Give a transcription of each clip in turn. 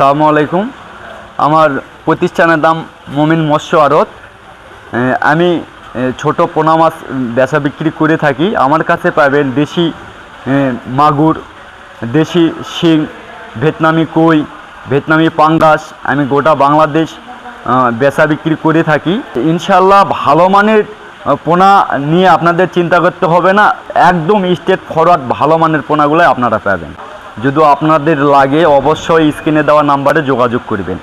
আসসালামু আলাইকুম। আমার প্রতিষ্ঠানের নাম মমিন মৎস্য আড়ত। আমি ছোট পোনা মাছ বেচা বিক্রি করে থাকি। আমার কাছে পাবেন দেশি মাগুর, দেশি শিং, ভিয়েতনামি কই, ভিয়েতনামি পাঙ্গাস। আমি গোটা বাংলাদেশ বেচা বিক্রি করে থাকি। ইনশাল্লাহ ভালো মানের পোনা নিয়ে আপনাদের চিন্তা করতে হবে না। একদম স্টেট ফরওয়ার্ড ভালো মানের পোনাগুলো আপনারা পাবেন। যদি আপনাদের লাগে, অবশ্যই স্ক্রিনে দেওয়া নাম্বারে যোগাযোগ করবেন।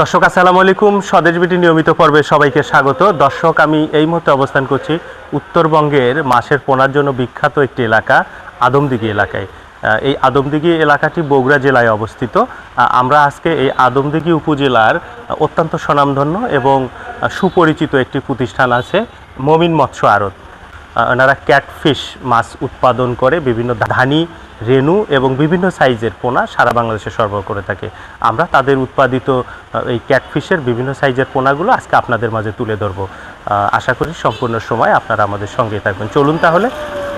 দর্শক, আসসালামু আলাইকুম। স্বদেশ বিটি নিয়মিত পর্বে সবাইকে স্বাগত। দর্শক, আমি এই মুহূর্তে অবস্থান করছি উত্তরবঙ্গের মাছের পোনার জন্য বিখ্যাত একটি এলাকা, আদমদিঘি এলাকায়। এই আদমদিঘি এলাকাটি বগুড়া জেলায় অবস্থিত। আমরা আজকে এই আদমদিঘি উপজেলার অত্যন্ত স্বনামধন্য এবং সুপরিচিত একটি প্রতিষ্ঠান আছে, মমিন মৎস্য আড়ত। ওনারা ক্যাটফিশ মাছ উৎপাদন করে, বিভিন্ন ধানি রেনু এবং বিভিন্ন সাইজের পোনা সারা বাংলাদেশে সরবরাহ করে থাকে। আমরা তাদের উৎপাদিত এই ক্যাটফিশের বিভিন্ন সাইজের পোনাগুলো আজকে আপনাদের মাঝে তুলে ধরবো। আশা করি সম্পূর্ণ সময় আপনারা আমাদের সঙ্গে থাকবেন। চলুন তাহলে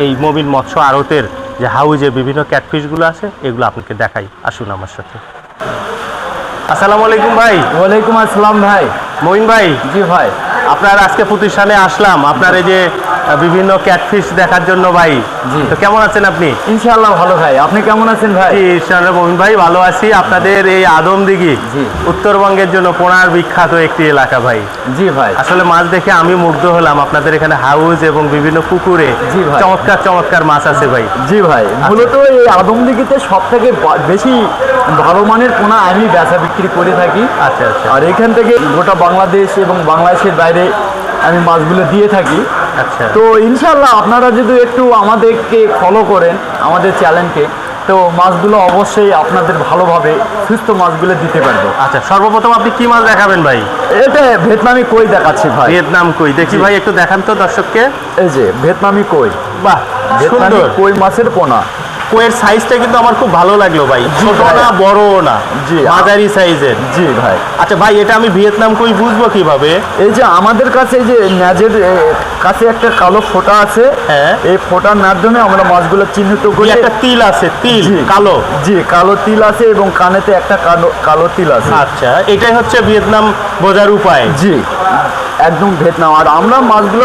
এই মবিন মৎস্য আড়তের যে হাউজে বিভিন্ন ক্যাটফিশগুলো আছে এগুলো আপনাকে দেখাই। আসুন আমার সাথে। আসসালামু আলাইকুম ভাই। ওয়ালাইকুম আসসালাম ভাই। মমিন ভাই। জি ভাই। আপনার আজকে প্রতিষ্ঠানে আসলাম। আপনার এই যে বিভিন্ন ক্যাটফিশ দেখার জন্য ভাই। তো কেমন আছেন আপনি? ইনশাআল্লাহ ভালো ভাই। আপনি কেমন আছেন ভাই? ঈশ্বরের মমিন ভাই ভালো আছি। আপনাদের এই আদমদিঘি। উত্তরবঙ্গের জন্য পোনার বিখ্যাত একটি এলাকা ভাই। জি ভাই। আসলে মাছ দেখে আমি মুগ্ধ হলাম। আপনাদের এখানে হাউস এবং বিভিন্ন পুকুরে জি ভাই। চমৎকার চমৎকার মাছ আছে ভাই। জি ভাই। মূলত এই আদমদিঘিতে সব থেকে বেশি ভালো মানের পোনা আমি বেচা বিক্রি করে থাকি। আচ্ছা আচ্ছা। আর এখান থেকে গোটা বাংলাদেশ এবং বাংলাদেশের বাইরে আমি মাছগুলো দিয়ে থাকি। আচ্ছা। তো ইনশাল্লাহ আপনারা যদি একটু আমাদেরকে ফলো করেন আমাদের চ্যানেলকে তো মাছগুলো অবশ্যই আপনাদের ভালোভাবে সুস্থ মাছগুলো দিতে পারব। আচ্ছা সর্বপ্রথম আপনি কি মাছ দেখাবেন ভাই? এটা ভিয়েতনামি কই দেখাচ্ছি ভাই? ভিয়েতনাম কই? দেখি ভাই একটু দেখান তো দর্শককে। এই যে ভিয়েতনামি কই? বাহ ভিয়েতনামি কই মাছের পোনা? কোয়ের সাইজটা কিন্তু আমার খুব ভালো লাগল ভাই। ছোট না বড় না। জি। মাঝারি সাইজের। জি ভাই। আচ্ছা ভাই এটা আমি ভিয়েতনাম কই বুঝব কীভাবে? এই যে আমাদের কাছে এই যে ন্যাজের কাছে একটা কালো ফোঁটা আছে। হ্যাঁ। এই ফোঁটার মাধ্যমে আমরা মাছগুলো চিহ্নিত করি একটা তিল আছে তিল। কালো। জি কালো তিল আছে এবং কানেতে একটা কালো কালো তিল আছে। আচ্ছা এটাই হচ্ছে ভিয়েতনাম বোঝার উপায়। জি। একদম ভিয়েতনাম। আর আমরা মাছগুলো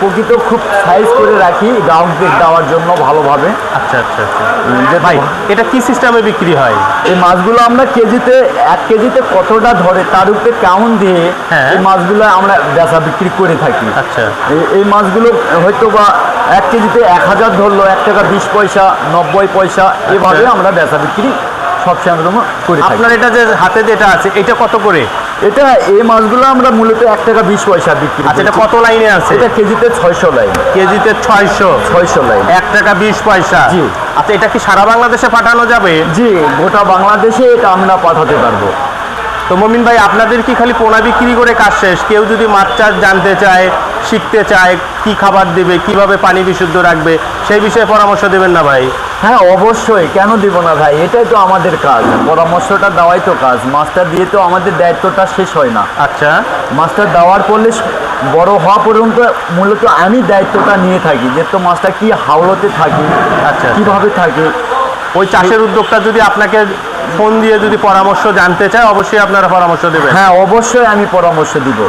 প্রকৃত খুব সাইজ করে রাখি গ্রাহকদের দেওয়ার জন্য ভালোভাবে। আচ্ছা আচ্ছা আচ্ছা। ভাই এটা কি সিস্টেমে বিক্রি হয়? এই মাছগুলো আমরা কেজিতে এক কেজিতে কতটা ধরে তার উপরে কেমন দিয়ে হ্যাঁ। এই মাছগুলো আমরা বেচা বিক্রি করে থাকি। আচ্ছা। এই- মাছগুলো হয়তো বা এক কেজিতে এক হাজার ধরলো এক টাকা বিশ পয়সা নব্বই পয়সা এভাবে আচ্ছা। আমরা বেচা বিক্রি সবসময় করে থাকি। আপনার এটা যে হাতে যেটা আছে এটা কত করে? এটা এই মাছগুলো আমরা মূলত এক টাকা বিশ পয়সা বিক্রি আচ্ছা এটা কত লাইনে আছে? এটা কেজিতে ছয়শো লাইন। কেজিতে ছয়শো। ছয়শো লাইন। এক টাকা বিশ পয়সা। জি। আচ্ছা এটা কি সারা বাংলাদেশে পাঠানো যাবে? জি গোটা বাংলাদেশে এটা আমরা পাঠাতে পারব। তো মমিন ভাই আপনাদের কি খালি পোনা বিক্রি করে কাজ শেষ? কেউ যদি মাছ চাষ জানতে চায় শিখতে চায় কি খাবার দেবে কীভাবে পানি বিশুদ্ধ রাখবে সেই বিষয়ে পরামর্শ দেবেন না ভাই। হ্যাঁ অবশ্যই। কেন দিব না ভাই? এটাই তো আমাদের কাজ। পরামর্শটা দেওয়াই তো কাজ। মাস্টার দিয়ে তো আমাদের দায়িত্বটা শেষ হয় না। আচ্ছা। মাস্টার দেওয়ার পরলে বড় হওয়া পর্যন্ত মূলত আমি দায়িত্বটা নিয়ে থাকি যে তো মাছটা কি হাওড়তে থাকি আচ্ছা। কীভাবে থাকে। ওই চাষের উদ্যোগটা যদি আপনাকে ফোন দিয়ে যদি পরামর্শ জানতে চায় অবশ্যই আপনারা পরামর্শ দেবেন। হ্যাঁ অবশ্যই আমি পরামর্শ দিব।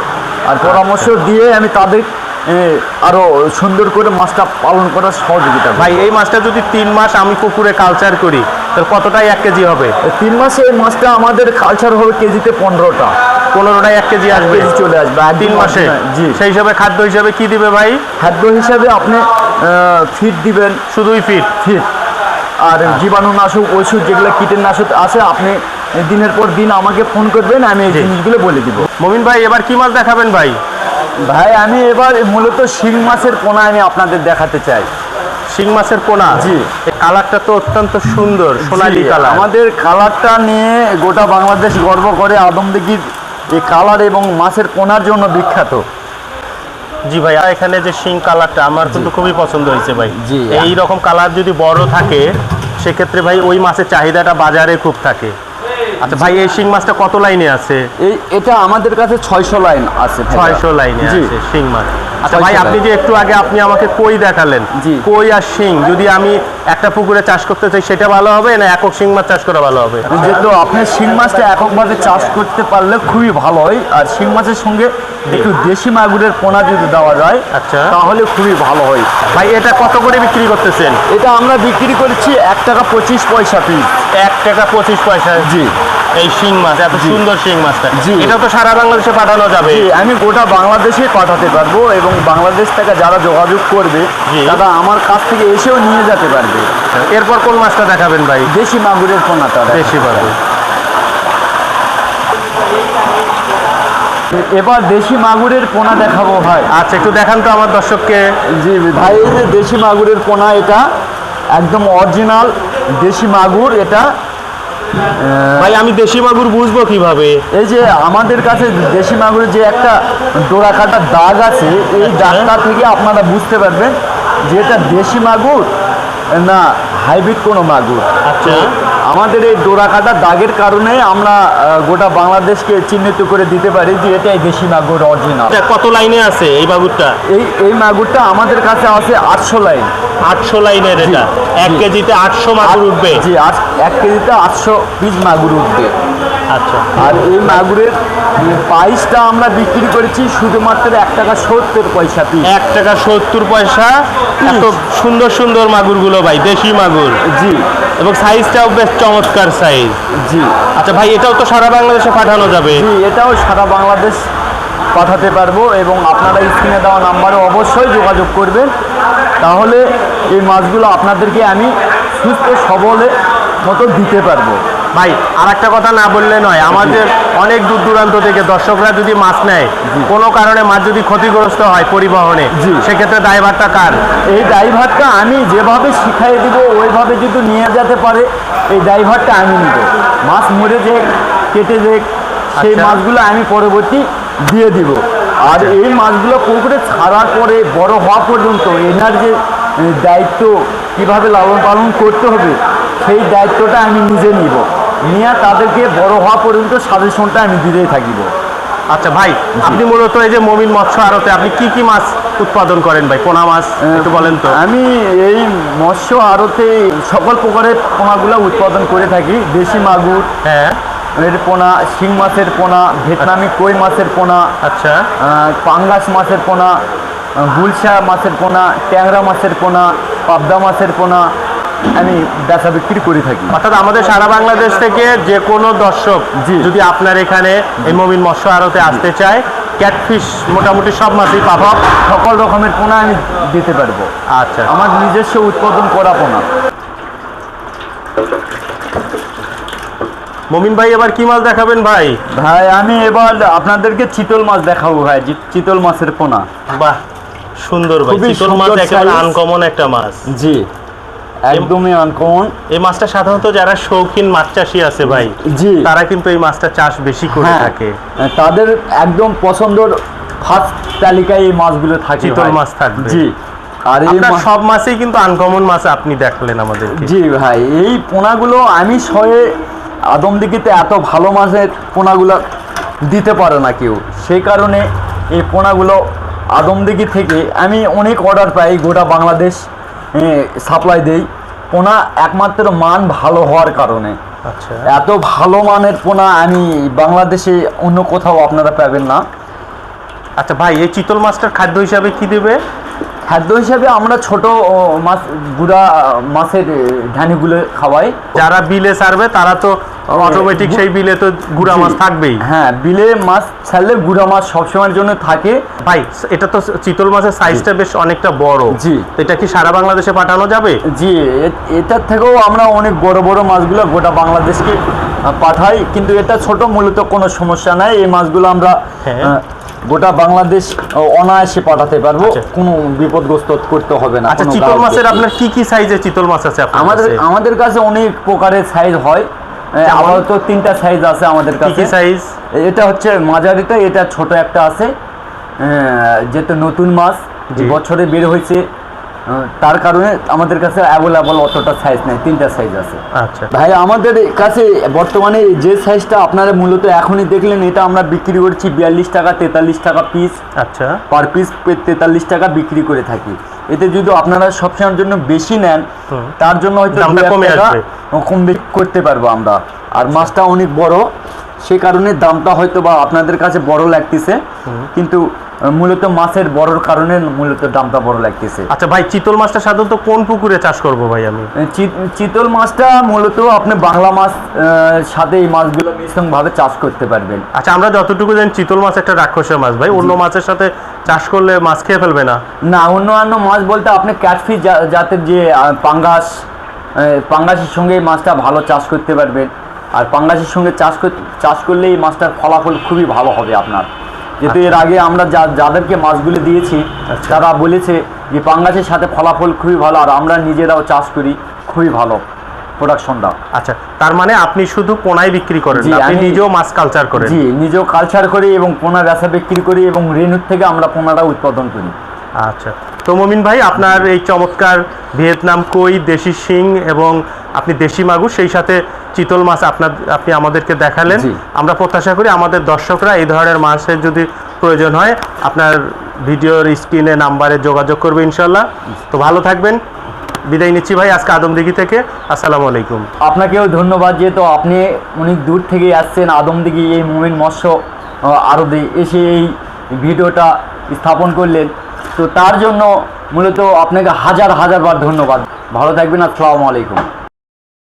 আর পরামর্শ দিয়ে আমি তাদের এ, আরও সুন্দর করে মাছটা পালন করার সহযোগিতা ভাই এই মাছটা যদি তিন মাস আমি পুকুরে কালচার করি তাহলে কতটাই এক কেজি হবে? তিন মাসে এই মাছটা আমাদের কালচার হবে কেজিতে পনেরোটা। পনেরোটাই এক কেজি আসবে? চলে আসবে আর তিন মাসে? জি। সেই হিসাবে খাদ্য হিসাবে কি দিবে ভাই? খাদ্য হিসাবে আপনি ফিট দিবেন। শুধুই ফিট ফিট আর জীবাণুনাশক ওষুধ যেগুলো কীটনাশক আছে আপনি দিনের পর দিন আমাকে ফোন করবেন আমি এই জিনিসগুলো বলে দিব। মমিন ভাই এবার কি মাছ দেখাবেন ভাই? ভাই আমি এবার মূলত শিং মাছের পোনা আমি আপনাদের দেখাতে চাই। শিং মাছের পোনা? জি। এই কালারটা তো অত্যন্ত সুন্দর সোনালী কালার। আমাদের কালারটা নিয়ে গোটা বাংলাদেশ গর্ব করে আদমদিঘির এই কালার এবং মাছের পোনার জন্য বিখ্যাত। জি ভাই আর এখানে যে শিং কালারটা আমার কিন্তু খুবই পছন্দ হয়েছে ভাই। জি। এই রকম কালার যদি বড় থাকে সেক্ষেত্রে ভাই ওই মাছের চাহিদাটা বাজারে খুব থাকে। আচ্ছা ভাই এই শিং মাছটা কত লাইনে আছে? এই এটা আমাদের কাছে ছয়শো লাইন আছে ছয়শো লাইনে আছে শিং মাছ। আচ্ছা ভাই আপনি যে একটু আগে আপনি আমাকে কই দেখালেন। কই আর শিং? যদি আমি একটা পুকুরে চাষ করতে চাই সেটা ভালো হবে না একক শিং মাছ চাষ করা ভালো হবে? যেহেতু আপনি শিং মাছটা এককভাবে চাষ করতে পারলে খুবই ভালো হয়। আর শিং মাছের সঙ্গে একটু দেশি মাগুরের পোনা যদি দেওয়া যায় আচ্ছা। তাহলে খুবই ভালো হয়। ভাই এটা কত করে বিক্রি করতেছেন? এটা আমরা বিক্রি করেছি এক টাকা পঁচিশ পয়সা পিস। এক টাকা পঁচিশ পয়সা। জি। এই শিং মাছ এত। সুন্দর শিং মাছটা। জি। এটা তো সারা বাংলাদেশে পাঠানো যাবে। আমি গোটা বাংলাদেশে পাঠাতে পারব এবং বাংলাদেশ থেকে যারা যোগাযোগ করবে। তারা আমার কাছ থেকে এসেও নিয়ে যেতে পারবে। এরপর কোন মাছটা দেখাবেন ভাই? দেশি মাগুরের পোনাটা বেশি পাবে এবার দেশি মাগুরের পোনা দেখাবো ভাই। আচ্ছা একটু দেখান তো আমার দর্শককে। জি ভাই এই যে দেশি মাগুরের পোনা এটা একদম অরিজিনাল দেশি মাগুর এটা ভাই আমি দেশি মাগুর বুঝব কীভাবে? এই যে আমাদের কাছে দেশি মাগুরের যে একটা ডোরা কাটা দাগ আছে এই দাগটা থেকে আপনারা বুঝতে পারবেন যে এটা দেশি মাগুর না হাইব্রিড কোনো মাগুর। আচ্ছা। আমাদের এই ডোরা কাটা দাগের কারণে আমরা গোটা বাংলাদেশকে চিহ্নিত করে দিতে পারি যে এটাই দেশি মাগুর অরিজিনাল। এটা কত লাইনে আছে এই মাগুরটা? এই এই মাগুরটা আমাদের কাছে আছে আটশো লাইন। আটশো লাইনের এটা। এক কেজিতে আটশো মাগুর উঠবে? জি এক কেজিতে আটশো পিস মাগুর উঠবে। আচ্ছা। আর এই মাগুরের প্রাইসটা আমরা বিক্রি করেছি শুধুমাত্র এক টাকা সত্তর পয়সা পিস এক টাকা সত্তর পয়সা। এত সুন্দর সুন্দর মাগুরগুলো ভাই দেশি মাগুর। জি। এবং সাইজটাও বেশ চমৎকার সাইজ জি। আচ্ছা ভাই এটাও তো সারা বাংলাদেশে পাঠানো যাবে। জি এটাও সারা বাংলাদেশ পাঠাতে পারব এবং আপনারা স্ক্রিনে দেওয়া নাম্বারে অবশ্যই যোগাযোগ করবেন। তাহলে এই মাছগুলো আপনাদেরকে আমি সুস্থ সবলে মতো দিতে পারব। ভাই আর একটা কথা না বললে নয় আমাদের অনেক দূর দূরান্ত থেকে দর্শকরা যদি মাছ নেয় কোনো কারণে মাছ যদি ক্ষতিগ্রস্ত হয় পরিবহনে। সেক্ষেত্রে দায়ভারটা কার? এই ড্রাইভারটা আমি যেভাবে শিখাই দিব ওইভাবে যদি নিয়ে যেতে পারে এই ড্রাইভারটা আমি নিব। মাছ মরে যে কেটে যে সেই আচ্ছা। মাছগুলো আমি পরবর্তী দিয়ে দিব। আর এই মাছগুলো পুকুরে ছাড়ার পরে বড় হওয়া পর্যন্ত এনার যে দায়িত্ব কীভাবে লালন পালন করতে হবে সেই দায়িত্বটা আমি নিজে নিব। নিয়ে তাদেরকে বড় হওয়া পর্যন্ত সাজেশনটা আমি দিতেই থাকিব। আচ্ছা ভাই আপনি মূলত এই যে মমিন মৎস্য আড়তে আপনি কি কি মাছ উৎপাদন করেন ভাই? পোনা মাছ একটু বলেন তো। আমি এই মৎস্য আড়তে সকল প্রকারের পোনাগুলো উৎপাদন করে থাকি। দেশি মাগুর হ্যাঁ। এর পোনা শিং মাছের পোনা ভিয়েতনামি কই মাছের পোনা আচ্ছা। পাঙ্গাস মাছের পোনা গুলশা মাছের পোনা ট্যাংরা মাছের পোনা পাবদা মাছের পোনা আমি বেচা বিক্রি করে থাকি। অর্থাৎ আমাদের সারা বাংলাদেশ থেকে যে কোনো দর্শক যদি আপনার এখানে এই মমিন মৎস্য আড়তে আসতে চায় ক্যাটফিশ মোটামুটি সব মাছই পাবো। সকল রকমের পোনা আমি দিতে পারব। আচ্ছা। আমার নিজস্ব উৎপাদন করা পোনা। মমিন ভাই এবার কি মাছ দেখাবেন ভাই? ভাই আমি এবার আপনাদেরকে চিতল মাছ দেখাবো ভাই চিতল মাছের পোনা। বাহ সুন্দর ভাই। চিতল মাছ একেবারে আনকমন একটা মাছ। জি। একদমই আনকমন এই মাছটা সাধারণত যারা শৌখিন মাছ চাষি আছে ভাই জি। তারা কিন্তু এই মাছটা চাষ বেশি করে হ্যাঁ, থাকে। তাদের একদম পছন্দের ফার্স্ট তালিকায় এই মাছগুলো থাকে চিতল মাছ থাকবে। জি। আর এই সব মাছই কিন্তু আনকমন মাছ আপনি দেখলেন আমাদের জি ভাই এই পোনাগুলো আমি শয়ে আদমদিঘিতে এত ভালো মাছের পোনাগুলো দিতে পারে না কেউ। সেই কারণে এই পোনাগুলো আদমদিঘি থেকে আমি অনেক অর্ডার পাই গোটা বাংলাদেশ। সাপ্লাই দেই। পোনা একমাত্র মান ভালো হওয়ার কারণে। আচ্ছা। এত ভালো মানের পোনা আমি বাংলাদেশে অন্য কোথাও আপনারা পাবেন না। আচ্ছা ভাই এই চিতল মাছটার খাদ্য হিসাবে কি দেবে? খাদ্য হিসাবে আমরা ছোট মাছ গুড়া মাছের ঢানিগুলো খাওয়াই। যারা বিলে ছাড়বে তারা তো অটোমেটিক সেই বিলে তো গুড়া মাছ থাকবেই। হ্যাঁ বিলে মাছ ছাড়লে গুড়া মাছ সবসময়ের জন্য থাকে। ভাই এটা তো চিতল মাছের সাইজটা বেশ অনেকটা বড়। জি। এটা কি সারা বাংলাদেশে পাঠানো যাবে? জি এটার থেকেও আমরা অনেক বড় বড় মাছগুলো গোটা বাংলাদেশকে পাঠাই। কিন্তু এটা ছোট মূলত কোনো সমস্যা নাই। এই মাছগুলো আমরা হ্যাঁ। গোটা বাংলাদেশ অনায়াসে পাঠাতে পারব। আচ্ছা। কোনো বিপদগ্রস্ত করতে হবে না। আচ্ছা চিতল মাছের আপনার কি কি সাইজের চিতল মাছ আছে আমাদের আমাদের কাছে অনেক প্রকারের সাইজ হয়? আপাতত তিনটা সাইজ আছে আমাদের কাছে কি সাইজ এটা হচ্ছে মাঝারিটা এটা ছোট একটা আছে। যেটা নতুন মাছ। বছরে বের হয়েছে। তার কারণে আমাদের কাছে অ্যাভেলেবল অতটা সাইজ নেই তিনটা সাইজ আছে। আচ্ছা। ভাই আমাদের কাছে বর্তমানে যে সাইজটা আপনারা মূলত এখনই দেখলেন এটা আমরা বিক্রি করছি বিয়াল্লিশ টাকা তেতাল্লিশ টাকা পিস আচ্ছা। পার পিস তেতাল্লিশ টাকা বিক্রি করে থাকি। এতে যদি আপনারা সবসময়ের জন্য বেশি নেন তার জন্য হয়তো কমে করতে পারব আমরা। আর মাছটা অনেক বড় সে কারণে দামটা হয়তো বা আপনাদের কাছে বড় লাগতেছে। কিন্তু মূলত মাছের বড়র কারণে মূলত দামটা বড় লাগতেছে। আচ্ছা ভাই চিতল মাছটা সাধারণত কোন পুকুরে চাষ করব ভাই আমি? চিতল মাছটা মূলত আপনি বাংলা মাছ সাথে এই মাছগুলো মিশ্রণভাবে চাষ করতে পারবেন। আচ্ছা আমরা যতটুকু জানি চিতল মাছ একটা রাক্ষসের মাছ ভাই। অন্য মাছের সাথে চাষ করলে মাছ খেয়ে ফেলবে না? না অন্যান্য মাছ বলতে আপনি ক্যাটফিশ জাতের যে পাঙ্গাস পাঙ্গাসের সঙ্গে মাছটা ভালো চাষ করতে পারবেন। আর পাঙ্গাসের সঙ্গে চাষ কর- চাষ করলে এই মাছটার ফলাফল খুবই ভালো হবে আপনার। যেহেতু এর আগে আমরা যা যাদেরকে মাছগুলি দিয়েছি আচ্ছা। তারা বলেছে যে পাঙ্গাসের সাথে ফলাফল খুবই ভালো আর আমরা নিজেরাও চাষ করি খুবই ভালো প্রোডাকশনটা আচ্ছা তার মানে আপনি শুধু পোনায় বিক্রি করেন আপনি নিজেও মাছ কালচার করেন। জি নিজেও কালচার করি এবং পোনা বেচা বিক্রি করি এবং রেনুর থেকে আমরা পোনাটা উৎপাদন করি। আচ্ছা তো মমিন ভাই আপনার এই চমৎকার ভিয়েতনাম কই দেশি শিং এবং আপনি দেশি মাগুর সেই সাথে চিতল মাছ আপনার আপনি আমাদেরকে দেখালেন। আমরা প্রত্যাশা করি আমাদের দর্শকরা এই ধরনের মাছের যদি প্রয়োজন হয় আপনার ভিডিওর স্ক্রিনে নাম্বারে যোগাযোগ করবে ইনশাল্লাহ। তো ভালো থাকবেন। বিদায় নিচ্ছি ভাই আজকে আদমদিঘি থেকে। আসসালামু আলাইকুম। আপনাকেও ধন্যবাদ যেহেতু আপনি অনেক দূর থেকে আসছেন আদমদিঘি এই মুমিন মৎস্য আহ, এসে এই ভিডিওটা স্থাপন করলেন। তো তার জন্য মূলত আপনাকে হাজার হাজার বার ধন্যবাদ। ভালো থাকবেন আসসালামু আলাইকুম।